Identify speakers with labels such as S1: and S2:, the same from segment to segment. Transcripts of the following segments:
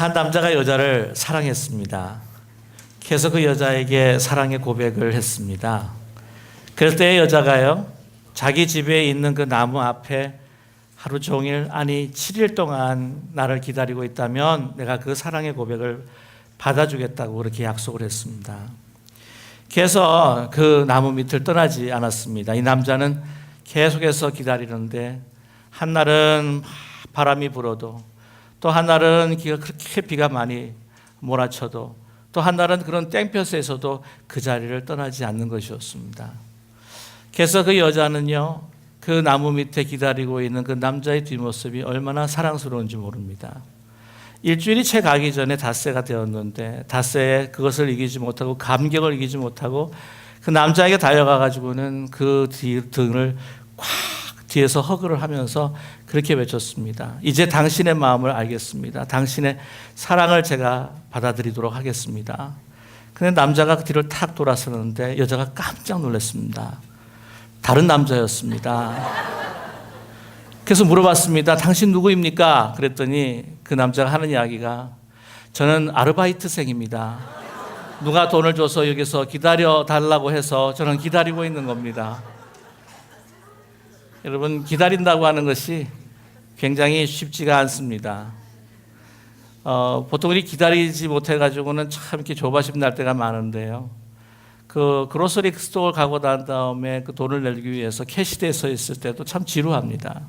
S1: 한 남자가 여자를 사랑했습니다. 계속 그 여자에게 사랑의 고백을 했습니다. 그럴 때 여자가요, 자기 집에 있는 그 나무 앞에 하루 종일, 아니 7일 동안 나를 기다리고 있다면 내가 그 사랑의 고백을 받아주겠다고 그렇게 약속을 했습니다. 그래서 그 나무 밑을 떠나지 않았습니다. 이 남자는 계속해서 기다리는데 한날은 바람이 불어도 또 한 날은 기가 그렇게 비가 많이 몰아쳐도 또 한 날은 그런 땡볕에서도 그 자리를 떠나지 않는 것이었습니다. 그래서 그 여자는요, 그 나무 밑에 기다리고 있는 그 남자의 뒷모습이 얼마나 사랑스러운지 모릅니다. 일주일이 채 가기 전에 닷새가 되었는데 닷새에 그것을 이기지 못하고 감격을 이기지 못하고 그 남자에게 달려가 가지고는 그 뒤- 등을 꽉 뒤에서 허그를 하면서 그렇게 외쳤습니다. 이제 당신의 마음을 알겠습니다. 당신의 사랑을 제가 받아들이도록 하겠습니다. 근데 남자가 그 뒤를 탁 돌아서는데 여자가 깜짝 놀랐습니다. 다른 남자였습니다. 그래서 물어봤습니다. 당신 누구입니까? 그랬더니 그 남자가 하는 이야기가 저는 아르바이트생입니다. 누가 돈을 줘서 여기서 기다려 달라고 해서 저는 기다리고 있는 겁니다. 여러분 기다린다고 하는 것이 굉장히 쉽지가 않습니다. 어, 보통 우리 기다리지 못해 가지고는 참 이렇게 조바심 날 때가 많은데요. 그 그로서리 스토어 가고 난 다음에 그 돈을 내기 위해서 캐시대에 서 있을 때도 참 지루합니다.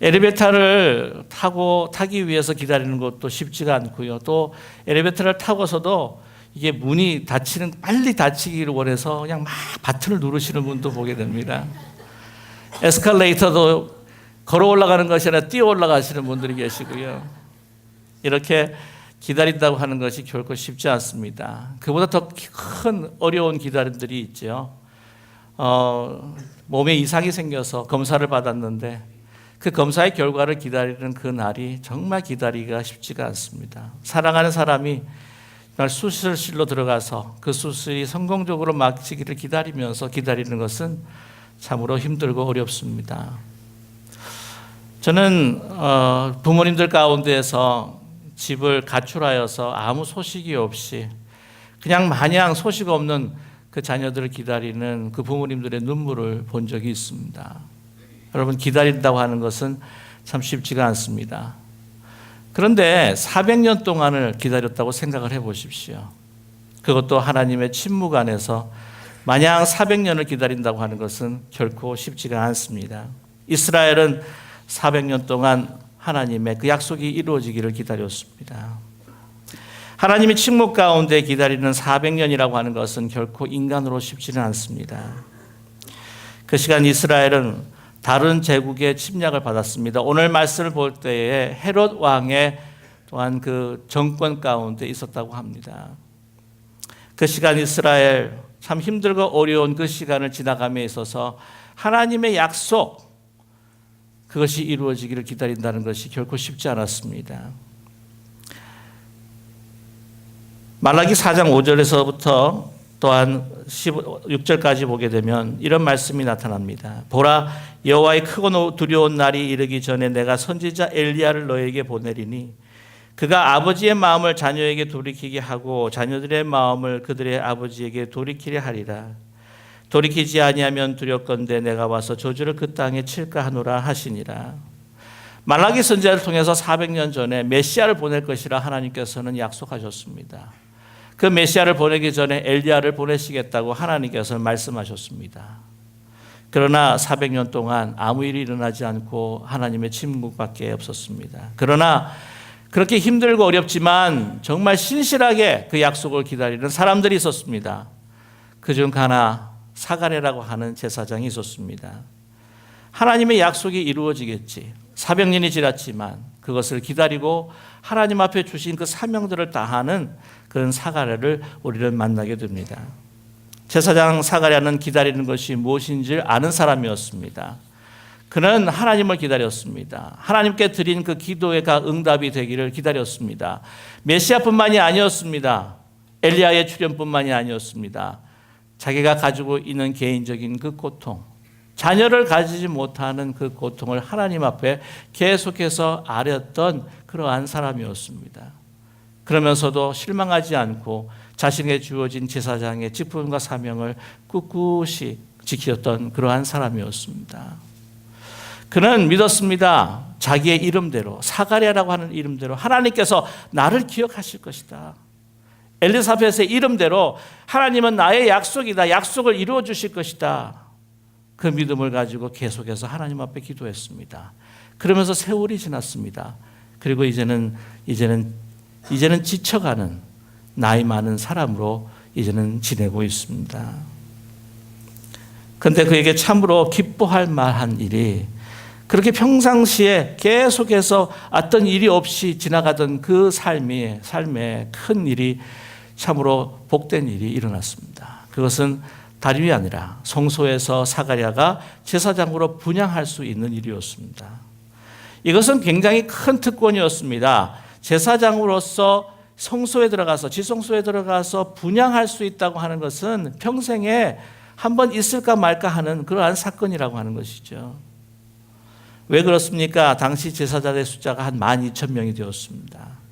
S1: 엘리베이터를 타고 타기 위해서 기다리는 것도 쉽지가 않고요. 또 엘리베이터를 타고서도 이게 문이 닫히는 빨리 닫히기를 원해서 그냥 막 버튼을 누르시는 분도 보게 됩니다. 에스컬레이터도 걸어 올라가는 것이 아니라 뛰어 올라가시는 분들이 계시고요. 이렇게 기다린다고 하는 것이 결코 쉽지 않습니다. 그보다 더 큰 어려운 기다림들이 있죠. 어, 몸에 이상이 생겨서 검사를 받았는데 그 검사의 결과를 기다리는 그 날이 정말 기다리기가 쉽지가 않습니다. 사랑하는 사람이 정말 수술실로 들어가서 그 수술이 성공적으로 마치기를 기다리면서 기다리는 것은 참으로 힘들고 어렵습니다. 저는 어, 부모님들 가운데서 집을 가출하여서 아무 소식이 없이 그냥 마냥 소식 없는 그 자녀들을 기다리는 그 부모님들의 눈물을 본 적이 있습니다. 여러분 기다린다고 하는 것은 참 쉽지가 않습니다. 그런데 400년 동안을 기다렸다고 생각을 해 보십시오. 그것도 하나님의 침묵 안에서 마냥 400년을 기다린다고 하는 것은 결코 쉽지가 않습니다. 이스라엘은 400년 동안 하나님의 그 약속이 이루어지기를 기다렸습니다. 하나님의 침묵 가운데 기다리는 400년이라고 하는 것은 결코 인간으로 쉽지는 않습니다. 그 시간 이스라엘은 다른 제국의 침략을 받았습니다. 오늘 말씀을 볼 때에 헤롯 왕의 또한 그 정권 가운데 있었다고 합니다. 그 시간 이스라엘 참 힘들고 어려운 그 시간을 지나감에 있어서 하나님의 약속 그것이 이루어지기를 기다린다는 것이 결코 쉽지 않았습니다. 말라기 4장 5절에서부터 또한 16절까지 보게 되면 이런 말씀이 나타납니다. 보라 여호와의 크고 두려운 날이 이르기 전에 내가 선지자 엘리야를 너에게 보내리니 그가 아버지의 마음을 자녀에게 돌이키게 하고 자녀들의 마음을 그들의 아버지에게 돌이키려 하리라. 돌이키지 아니하면 두렵건대 내가 와서 저주를 그 땅에 칠까 하노라 하시니라. 말라기 선지자를 통해서 400년 전에 메시아를 보낼 것이라 하나님께서는 약속하셨습니다. 그 메시아를 보내기 전에 엘리야를 보내시겠다고 하나님께서 말씀하셨습니다. 그러나 400년 동안 아무 일이 일어나지 않고 하나님의 침묵밖에 없었습니다. 그러나 그렇게 힘들고 어렵지만 정말 신실하게 그 약속을 기다리는 사람들이 있었습니다. 그중 하나 사가랴라고 하는 제사장이 있었습니다. 하나님의 약속이 이루어지겠지. 400년이 지났지만 그것을 기다리고 하나님 앞에 주신 그 사명들을 다하는 그런 사가랴를 우리는 만나게 됩니다. 제사장 사가랴는 기다리는 것이 무엇인지 아는 사람이었습니다. 그는 하나님을 기다렸습니다. 하나님께 드린 그 기도가 응답이 되기를 기다렸습니다. 메시아뿐만이 아니었습니다. 엘리야의 출현뿐만이 아니었습니다. 자기가 가지고 있는 개인적인 그 고통, 자녀를 가지지 못하는 그 고통을 하나님 앞에 계속해서 아렸던 그러한 사람이었습니다. 그러면서도 실망하지 않고 자신에게 주어진 제사장의 직분과 사명을 꿋꿋이 지켰던 그러한 사람이었습니다. 그는 믿었습니다. 자기의 이름대로 사가랴라고 하는 이름대로 하나님께서 나를 기억하실 것이다. 엘리사벳의 이름대로 하나님은 나의 약속이다. 약속을 이루어 주실 것이다. 그 믿음을 가지고 계속해서 하나님 앞에 기도했습니다. 그러면서 세월이 지났습니다. 그리고 이제는 이제는 이제는 지쳐가는 나이 많은 사람으로 이제는 지내고 있습니다. 근데 그에게 참으로 기뻐할 만한 일이 그렇게 평상시에 계속해서 어떤 일이 없이 지나가던 그 삶이 삶에 큰 일이 참으로 복된 일이 일어났습니다. 그것은 다름이 아니라 성소에서 사가랴가 제사장으로 분양할 수 있는 일이었습니다. 이것은 굉장히 큰 특권이었습니다. 제사장으로서 성소에 들어가서 지성소에 들어가서 분양할 수 있다고 하는 것은 평생에 한 번 있을까 말까 하는 그러한 사건이라고 하는 것이죠. 왜 그렇습니까? 당시 제사장의 숫자가 한 12,000명이 되었습니다.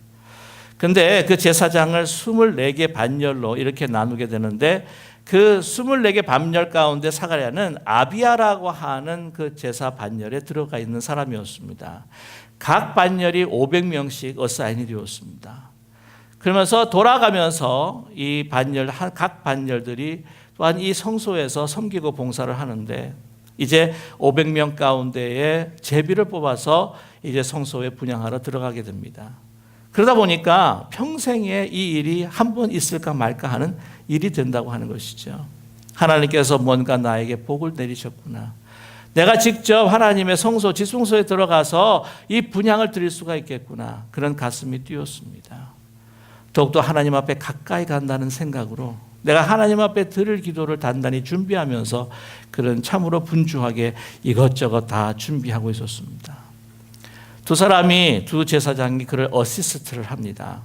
S1: 근데 그 제사장을 24개 반열로 이렇게 나누게 되는데 그 24개 반열 가운데 사가랴는 아비아라고 하는 그 제사 반열에 들어가 있는 사람이었습니다. 각 반열이 500명씩 어사인이 되었습니다. 그러면서 돌아가면서 이 반열 각 반열들이 또한 이 성소에서 섬기고 봉사를 하는데 이제 500명 가운데에 제비를 뽑아서 이제 성소에 분양하러 들어가게 됩니다. 그러다 보니까 평생에 이 일이 한 번 있을까 말까 하는 일이 된다고 하는 것이죠. 하나님께서 뭔가 나에게 복을 내리셨구나. 내가 직접 하나님의 성소, 지성소에 들어가서 이 분양을 드릴 수가 있겠구나. 그런 가슴이 뛰었습니다. 더욱더 하나님 앞에 가까이 간다는 생각으로 내가 하나님 앞에 드릴 기도를 단단히 준비하면서 그런 참으로 분주하게 이것저것 다 준비하고 있었습니다. 두 사람이 두 제사장이 그를 어시스트를 합니다.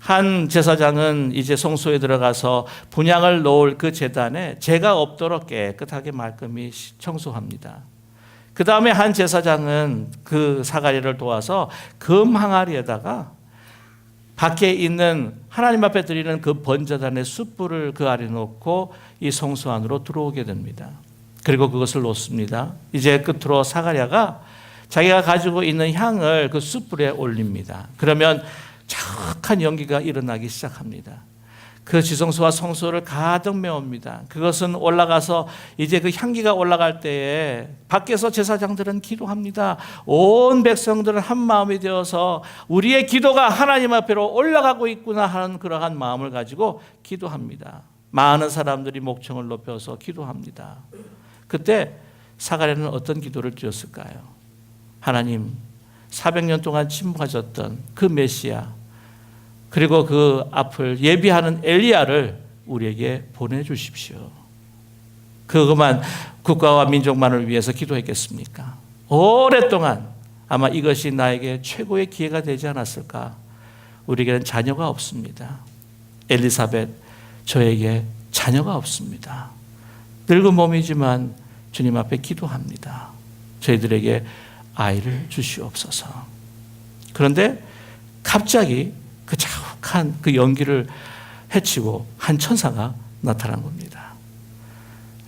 S1: 한 제사장은 이제 성소에 들어가서 분양을 놓을 그 재단에 죄가 없도록 깨끗하게 말끔히 청소합니다. 그 다음에 한 제사장은 그 사가리를 도와서 금 항아리에다가 밖에 있는 하나님 앞에 드리는 그 번제단의 숯불을 그 아래 놓고 이 성소 안으로 들어오게 됩니다. 그리고 그것을 놓습니다. 이제 끝으로 사가랴가 자기가 가지고 있는 향을 그 숯불에 올립니다. 그러면 착한 연기가 일어나기 시작합니다. 그 지성소와 성소를 가득 메웁니다. 그것은 올라가서 이제 그 향기가 올라갈 때에 밖에서 제사장들은 기도합니다. 온 백성들은 한 마음이 되어서 우리의 기도가 하나님 앞으로 올라가고 있구나 하는 그러한 마음을 가지고 기도합니다. 많은 사람들이 목청을 높여서 기도합니다. 그때 사가랴는 어떤 기도를 드렸을까요? 하나님, 400년 동안 침묵하셨던 그 메시아, 그리고 그 앞을 예비하는 엘리야를 우리에게 보내주십시오. 그것만 국가와 민족만을 위해서 기도했겠습니까? 오랫동안 아마 이것이 나에게 최고의 기회가 되지 않았을까? 우리에게는 자녀가 없습니다. 엘리사벳, 저에게 자녀가 없습니다. 늙은 몸이지만 주님 앞에 기도합니다. 저희들에게 아이를 주시옵소서. 그런데 갑자기 그 자 욱한 그 연기를 해치고 한 천사가 나타난 겁니다.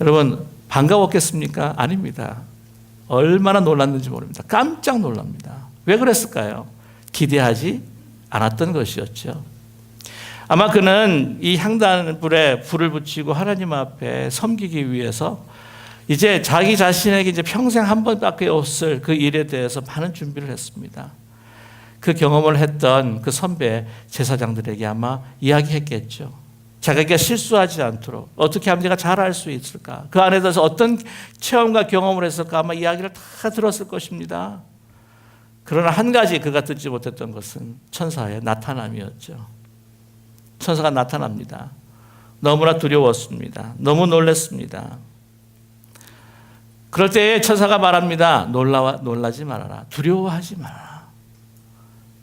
S1: 여러분 반가웠겠습니까? 아닙니다. 얼마나 놀랐는지 모릅니다. 깜짝 놀랍니다. 왜 그랬을까요? 기대하지 않았던 것이었죠. 아마 그는 이 향단불에 불을 붙이고 하나님 앞에 섬기기 위해서 이제 자기 자신에게 이제 평생 한 번밖에 없을 그 일에 대해서 많은 준비를 했습니다. 그 경험을 했던 그 선배 제사장들에게 아마 이야기했겠죠. 자기가 실수하지 않도록 어떻게 하면 내가 잘할 수 있을까? 그 안에 대해서 어떤 체험과 경험을 했을까? 아마 이야기를 다 들었을 것입니다. 그러나 한 가지 그가 듣지 못했던 것은 천사의 나타남이었죠. 천사가 나타납니다. 너무나 두려웠습니다. 너무 놀랐습니다. 그럴 때 천사가 말합니다. 놀라 놀라지 말아라. 두려워하지 말아라.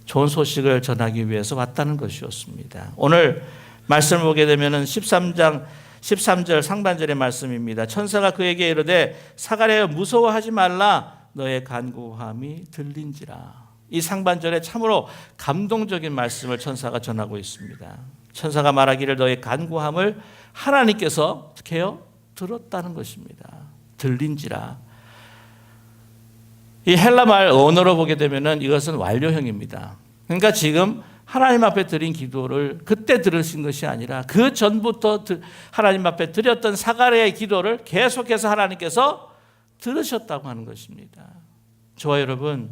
S1: 좋은 소식을 전하기 위해서 왔다는 것이었습니다. 오늘 말씀을 보게 되면은 13장 13절 상반절의 말씀입니다. 천사가 그에게 이르되 사가랴여 무서워하지 말라 너의 간구함이 들린지라. 이 상반절에 참으로 감동적인 말씀을 천사가 전하고 있습니다. 천사가 말하기를 너의 간구함을 하나님께서 어떻게 해요? 들었다는 것입니다. 들린지라. 이 헬라 말 언어로 보게 되면은 이것은 완료형입니다. 그러니까 지금 하나님 앞에 드린 기도를 그때 들으신 것이 아니라 그 전부터 드- 하나님 앞에 드렸던 사가랴의 기도를 계속해서 하나님께서 들으셨다고 하는 것입니다. 저와 여러분,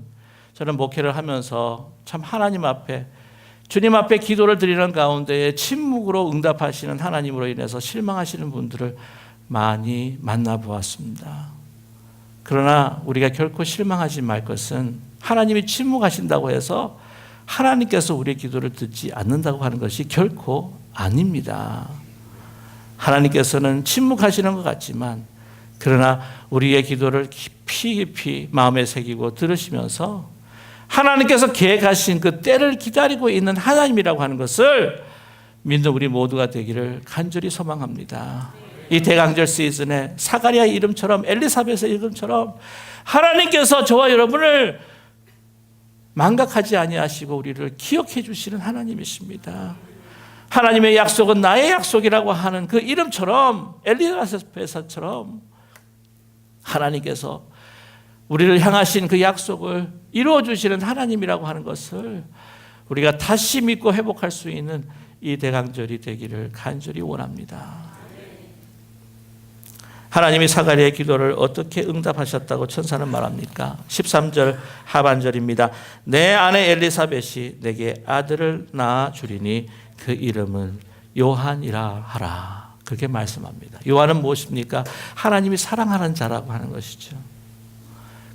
S1: 저는 목회를 하면서 참 하나님 앞에 주님 앞에 기도를 드리는 가운데에 침묵으로 응답하시는 하나님으로 인해서 실망하시는 분들을 많이 만나보았습니다. 그러나 우리가 결코 실망하지 말 것은 하나님이 침묵하신다고 해서 하나님께서 우리의 기도를 듣지 않는다고 하는 것이 결코 아닙니다. 하나님께서는 침묵하시는 것 같지만 그러나 우리의 기도를 깊이 깊이 마음에 새기고 들으시면서 하나님께서 계획하신 그 때를 기다리고 있는 하나님이라고 하는 것을 믿는 우리 모두가 되기를 간절히 소망합니다. 이 대강절 시즌에 사가랴 이름처럼 엘리사벳의 이름처럼 하나님께서 저와 여러분을 망각하지 아니하시고 우리를 기억해 주시는 하나님이십니다. 하나님의 약속은 나의 약속이라고 하는 그 이름처럼 엘리사벳처럼 하나님께서 우리를 향하신 그 약속을 이루어 주시는 하나님이라고 하는 것을 우리가 다시 믿고 회복할 수 있는 이 대강절이 되기를 간절히 원합니다. 하나님이 사가리의 기도를 어떻게 응답하셨다고 천사는 말합니까? 13절 하반절입니다. 내 아내 엘리사벳이 내게 아들을 낳아 주리니 그 이름을 요한이라 하라. 그렇게 말씀합니다. 요한은 무엇입니까? 하나님이 사랑하는 자라고 하는 것이죠.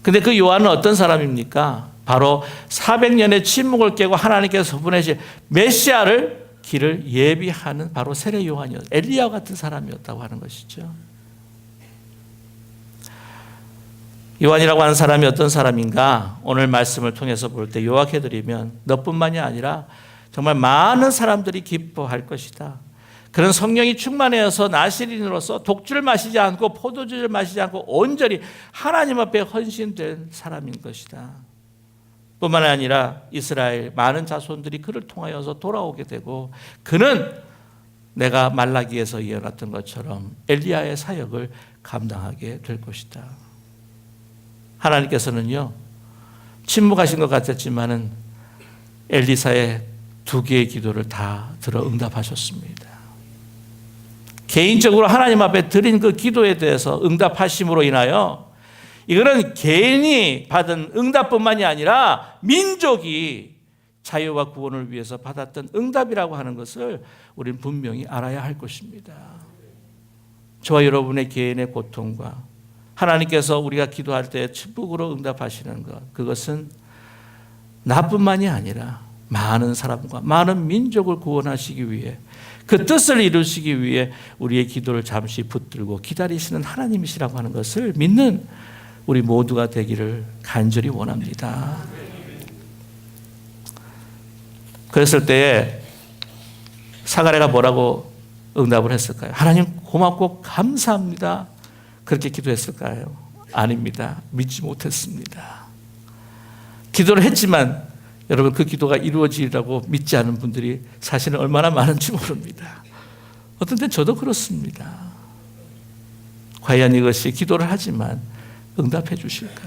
S1: 근데 그 요한은 어떤 사람입니까? 바로 400년의 침묵을 깨고 하나님께서 보내실 메시아를 길을 예비하는 바로 세례 요한이었, 엘리야 같은 사람이었다고 하는 것이죠. 요한이라고 하는 사람이 어떤 사람인가? 오늘 말씀을 통해서 볼 때 요약해 드리면 너뿐만이 아니라 정말 많은 사람들이 기뻐할 것이다. 그런 성령이 충만해서 나시린으로서 독주를 마시지 않고 포도주를 마시지 않고 온전히 하나님 앞에 헌신된 사람인 것이다. 뿐만 아니라 이스라엘 많은 자손들이 그를 통하여서 돌아오게 되고 그는 내가 말라기에서 예언했던 것처럼 엘리야의 사역을 감당하게 될 것이다. 하나님께서는요 침묵하신 것 같았지만은 엘리사의 두 개의 기도를 다 들어 응답하셨습니다. 개인적으로 하나님 앞에 드린 그 기도에 대해서 응답하심으로 인하여 이거는 개인이 받은 응답뿐만이 아니라 민족이 자유와 구원을 위해서 받았던 응답이라고 하는 것을 우리는 분명히 알아야 할 것입니다. 저와 여러분의 개인의 고통과 하나님께서 우리가 기도할 때 축복으로 응답하시는 것 그것은 나뿐만이 아니라 많은 사람과 많은 민족을 구원하시기 위해 그 뜻을 이루시기 위해 우리의 기도를 잠시 붙들고 기다리시는 하나님이시라고 하는 것을 믿는 우리 모두가 되기를 간절히 원합니다. 그랬을 때에 사가랴가 뭐라고 응답을 했을까요? 하나님 고맙고 감사합니다. 그렇게 기도했을까요? 아닙니다. 믿지 못했습니다. 기도를 했지만 여러분 그 기도가 이루어지리라고 믿지 않은 분들이 사실은 얼마나 많은지 모릅니다. 어떤 때 저도 그렇습니다. 과연 이것이 기도를 하지만 응답해 주실까?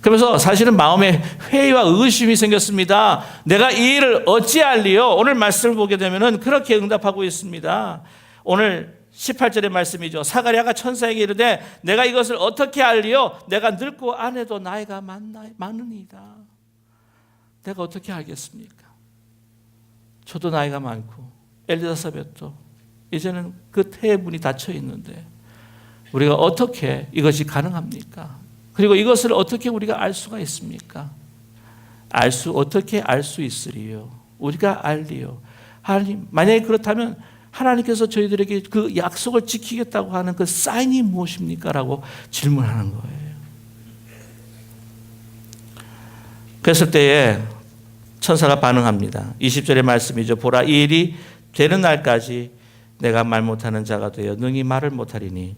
S1: 그러면서 사실은 마음에 회의와 의심이 생겼습니다. 내가 이 일을 어찌할리요? 오늘 말씀을 보게 되면은 그렇게 응답하고 있습니다. 오늘 18절의 말씀이죠. 사가랴가 천사에게 이르되 내가 이것을 어떻게 알리요? 내가 늙고 아내도 나이가 많나, 많으니이다. 내가 어떻게 알겠습니까? 저도 나이가 많고 엘리사벳도 이제는 그 태의 문이 닫혀 있는데 우리가 어떻게 이것이 가능합니까? 그리고 이것을 어떻게 우리가 알 수가 있습니까? 알 수 어떻게 알 수 있으리요? 우리가 알리요. 하나님 만약에 그렇다면 하나님께서 저희들에게 그 약속을 지키겠다고 하는 그 사인이 무엇입니까?라고 질문하는 거예요. 그랬을 때에 천사가 반응합니다. 20절의 말씀이죠. 보라 이 일이 되는 날까지 내가 말 못하는 자가 되어 능히 말을 못하리니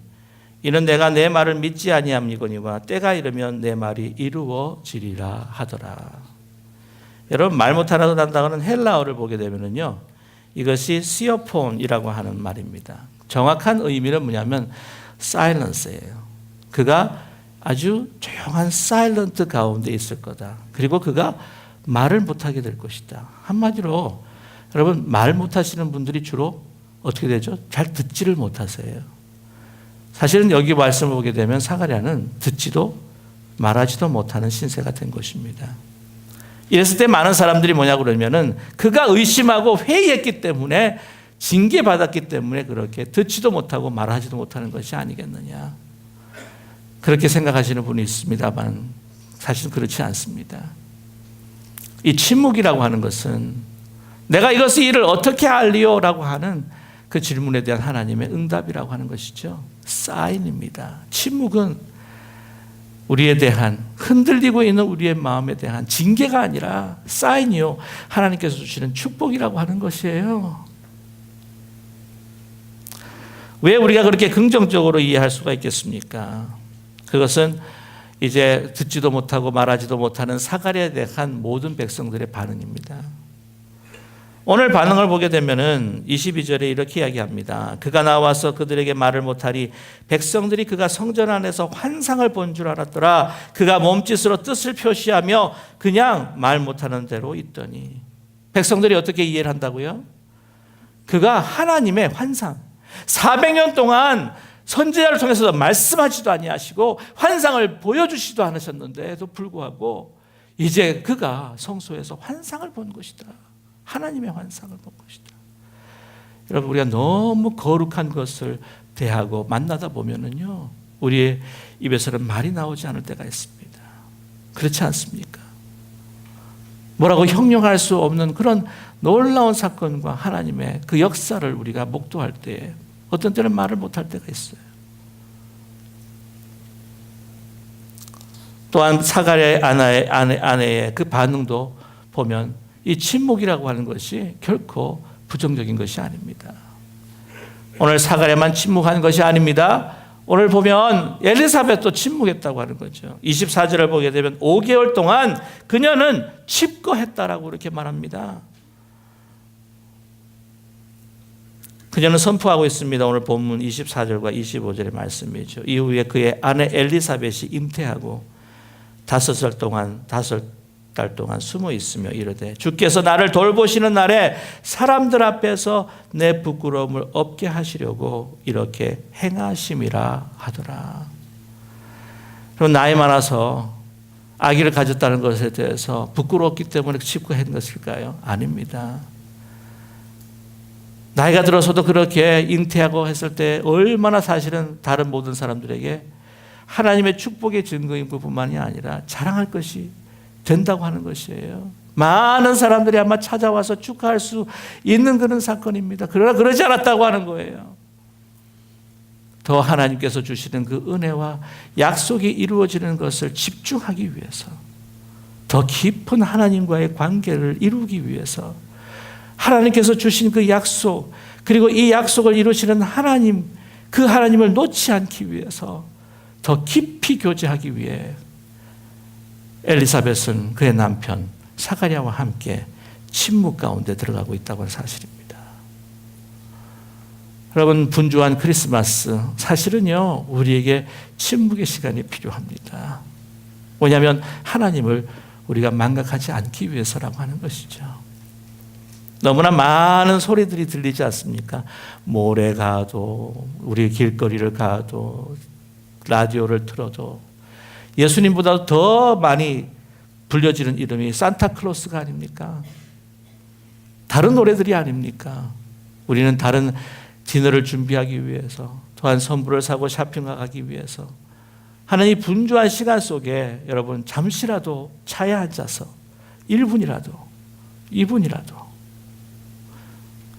S1: 이는 내가 내 말을 믿지 아니함이거니와 때가 이르면 내 말이 이루어지리라 하더라. 여러분 말 못하는 한다고는 헬라어를 보게 되면은요 이것이 시어폰이라고 하는 말입니다. 정확한 의미는 뭐냐면 silence예요. 그가 아주 조용한 사일런트 가운데 있을 거다. 그리고 그가 말을 못하게 될 것이다. 한마디로 여러분 말 못하시는 분들이 주로 어떻게 되죠? 잘 듣지를 못하세요. 사실은 여기 말씀을 보게 되면 사가랴는 듣지도 말하지도 못하는 신세가 된 것입니다. 이랬을 때 많은 사람들이 뭐냐 그러면은 그가 의심하고 회의했기 때문에 징계받았기 때문에 그렇게 듣지도 못하고 말하지도 못하는 것이 아니겠느냐. 그렇게 생각하시는 분이 있습니다만 사실 그렇지 않습니다. 이 침묵이라고 하는 것은 내가 이것의 일을 어떻게 알리오라고 하는 그 질문에 대한 하나님의 응답이라고 하는 것이죠. 사인입니다. 침묵은 우리에 대한 흔들리고 있는 우리의 마음에 대한 징계가 아니라 사인이요. 하나님께서 주시는 축복이라고 하는 것이에요. 왜 우리가 그렇게 긍정적으로 이해할 수가 있겠습니까? 그것은 이제 듣지도 못하고 말하지도 못하는 사가랴에 대한 모든 백성들의 반응입니다. 오늘 반응을 보게 되면은 22절에 이렇게 이야기합니다. 그가 나와서 그들에게 말을 못하리 백성들이 그가 성전 안에서 환상을 본 줄 알았더라. 그가 몸짓으로 뜻을 표시하며 그냥 말 못하는 대로 있더니 백성들이 어떻게 이해를 한다고요? 그가 하나님의 환상 400년 동안 선지자를 통해서 말씀하지도 아니하시고 환상을 보여주시도 않으셨는데도 불구하고 이제 그가 성소에서 환상을 본 것이다. 하나님의 환상을 본 것이다. 여러분 우리가 너무 거룩한 것을 대하고 만나다 보면은요 우리의 입에서는 말이 나오지 않을 때가 있습니다. 그렇지 않습니까? 뭐라고 형용할 수 없는 그런 놀라운 사건과 하나님의 그 역사를 우리가 목도할 때 어떤 때는 말을 못할 때가 있어요. 또한 사가랴의 아내의, 아내, 아내의 그 반응도 보면 이 침묵이라고 하는 것이 결코 부정적인 것이 아닙니다. 오늘 사가랴만 침묵한 것이 아닙니다. 오늘 보면 엘리사벳도 침묵했다고 하는 거죠. 24절을 보게 되면 5개월 동안 그녀는 칩거했다라고 이렇게 말합니다. 그녀는 선포하고 있습니다. 오늘 본문 24절과 25절의 말씀이죠. 이후에 그의 아내 엘리사벳이 잉태하고 다섯 살 동안 다섯 달 동안 숨어 있으며 이르되 주께서 나를 돌보시는 날에 사람들 앞에서 내 부끄러움을 없게 하시려고 이렇게 행하심이라 하더라. 그럼 나이 많아서 아기를 가졌다는 것에 대해서 부끄러웠기 때문에 칩고 한 것일까요? 아닙니다. 나이가 들어서도 그렇게 잉태하고 했을 때 얼마나 사실은 다른 모든 사람들에게 하나님의 축복의 증거인 것뿐만이 아니라 자랑할 것이 된다고 하는 것이에요. 많은 사람들이 아마 찾아와서 축하할 수 있는 그런 사건입니다. 그러나 그러지 않았다고 하는 거예요. 더 하나님께서 주시는 그 은혜와 약속이 이루어지는 것을 집중하기 위해서 더 깊은 하나님과의 관계를 이루기 위해서 하나님께서 주신 그 약속 그리고 이 약속을 이루시는 하나님 그 하나님을 놓지 않기 위해서 더 깊이 교제하기 위해 엘리사벳은 그의 남편 사가랴와 함께 침묵 가운데 들어가고 있다고 하는 사실입니다. 여러분 분주한 크리스마스 사실은요 우리에게 침묵의 시간이 필요합니다. 왜냐하면 하나님을 우리가 망각하지 않기 위해서라고 하는 것이죠. 너무나 많은 소리들이 들리지 않습니까? 모래 가도 우리 길거리를 가도 라디오를 틀어도 예수님보다 더 많이 불려지는 이름이 산타클로스가 아닙니까? 다른 노래들이 아닙니까? 우리는 다른 디너를 준비하기 위해서 또한 선물을 사고 쇼핑하기 위해서 하는 이 분주한 시간 속에 여러분 잠시라도 차에 앉아서 1분이라도 2분이라도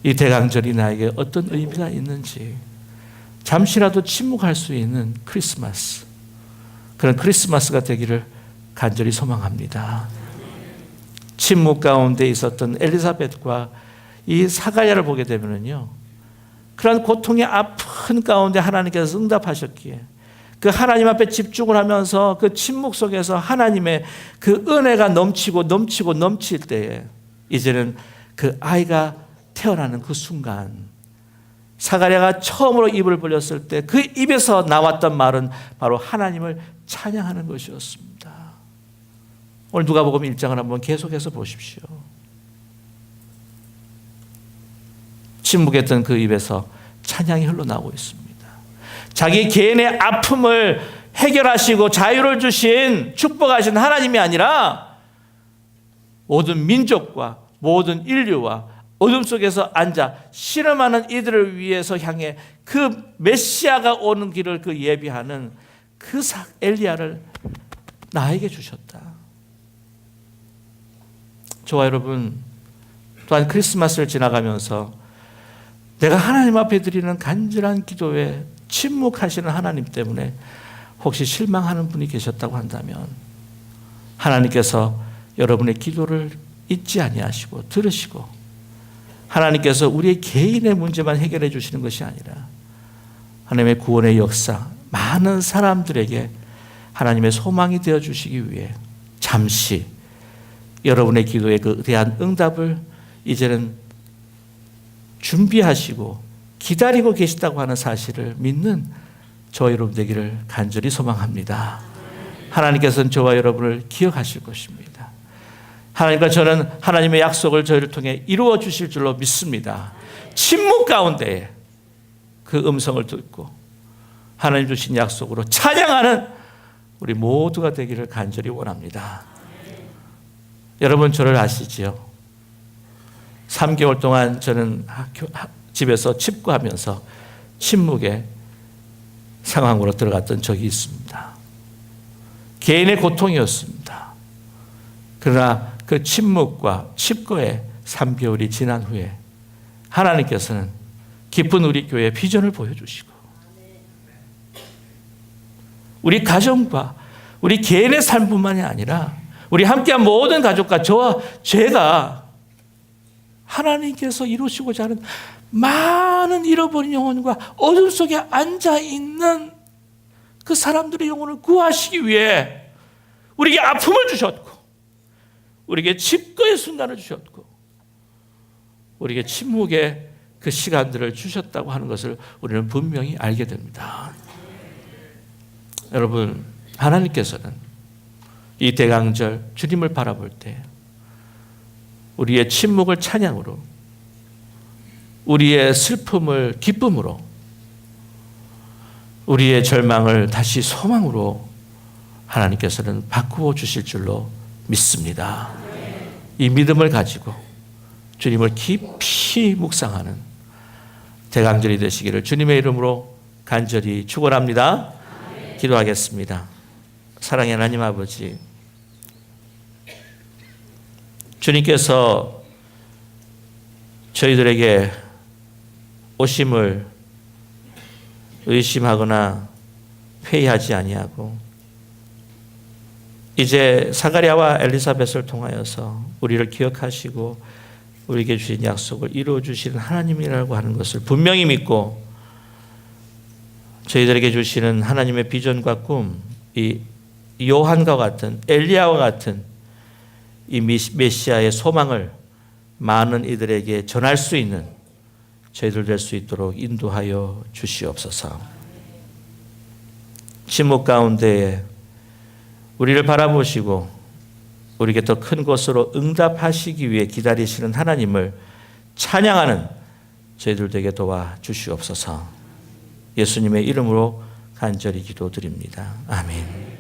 S1: 이 대강절이 나에게 어떤 의미가 있는지 잠시라도 침묵할 수 있는 크리스마스 그런 크리스마스가 되기를 간절히 소망합니다. 침묵 가운데 있었던 엘리사벳과 이 사가야를 보게 되면요. 그런 고통의 아픈 가운데 하나님께서 응답하셨기에 그 하나님 앞에 집중을 하면서 그 침묵 속에서 하나님의 그 은혜가 넘치고 넘치고 넘칠 때에 이제는 그 아이가 태어나는 그 순간 사가랴가 처음으로 입을 벌렸을 때 그 입에서 나왔던 말은 바로 하나님을 찬양하는 것이었습니다. 오늘 누가복음 1장을 한번 계속해서 보십시오. 침묵했던 그 입에서 찬양이 흘러나오고 있습니다. 자기 개인의 아픔을 해결하시고 자유를 주신 축복하신 하나님이 아니라 모든 민족과 모든 인류와 어둠 속에서 앉아 실험하는 이들을 위해서 향해 그 메시아가 오는 길을 그 예비하는 그 사- 엘리야를 나에게 주셨다. 저와 여러분 또한 크리스마스를 지나가면서 내가 하나님 앞에 드리는 간절한 기도에 침묵하시는 하나님 때문에 혹시 실망하는 분이 계셨다고 한다면 하나님께서 여러분의 기도를 잊지 아니하시고 들으시고 하나님께서 우리의 개인의 문제만 해결해 주시는 것이 아니라 하나님의 구원의 역사 많은 사람들에게 하나님의 소망이 되어 주시기 위해 잠시 여러분의 기도에 그 대한 응답을 이제는 준비하시고 기다리고 계시다고 하는 사실을 믿는 저 여러분 되기를 간절히 소망합니다. 하나님께서는 저와 여러분을 기억하실 것입니다. 하나님과 저는 하나님의 약속을 저희를 통해 이루어 주실 줄로 믿습니다. 침묵 가운데 그 음성을 듣고 하나님 주신 약속으로 찬양하는 우리 모두가 되기를 간절히 원합니다. 여러분 저를 아시지요? 3개월 동안 저는 학교, 학- 집에서 칩구하면서 침묵의 상황으로 들어갔던 적이 있습니다. 개인의 고통이었습니다. 그러나 그 침묵과 칩거의 3개월이 지난 후에 하나님께서는 깊은 우리 교회 비전을 보여주시고 우리 가정과 우리 개인의 삶뿐만이 아니라 우리 함께한 모든 가족과 저와 제가 하나님께서 이루시고자 하는 많은 잃어버린 영혼과 어둠 속에 앉아 있는 그 사람들의 영혼을 구하시기 위해 우리에게 아픔을 주셨고 우리에게 집거의 순간을 주셨고 우리에게 침묵의 그 시간들을 주셨다고 하는 것을 우리는 분명히 알게 됩니다. 여러분 하나님께서는 이 대강절 주님을 바라볼 때 우리의 침묵을 찬양으로 우리의 슬픔을 기쁨으로 우리의 절망을 다시 소망으로 하나님께서는 바꾸어 주실 줄로 믿습니다. 이 믿음을 가지고 주님을 깊이 묵상하는 대강절이 되시기를 주님의 이름으로 간절히 축원합니다. 기도하겠습니다. 사랑의 하나님 아버지 주님께서 저희들에게 오심을 의심하거나 회의하지 아니하고 이제 사가랴와 엘리사벳을 통하여서 우리를 기억하시고 우리에게 주신 약속을 이루어 주시는 하나님이라고 하는 것을 분명히 믿고 저희들에게 주시는 하나님의 비전과 꿈, 이 요한과 같은 엘리야와 같은 이 메시아의 소망을 많은 이들에게 전할 수 있는 저희들 될 수 있도록 인도하여 주시옵소서. 침묵 가운데에 우리를 바라보시고 우리에게 더 큰 것으로 응답하시기 위해 기다리시는 하나님을 찬양하는 저희들 되게 도와 주시옵소서. 예수님의 이름으로 간절히 기도드립니다. 아멘.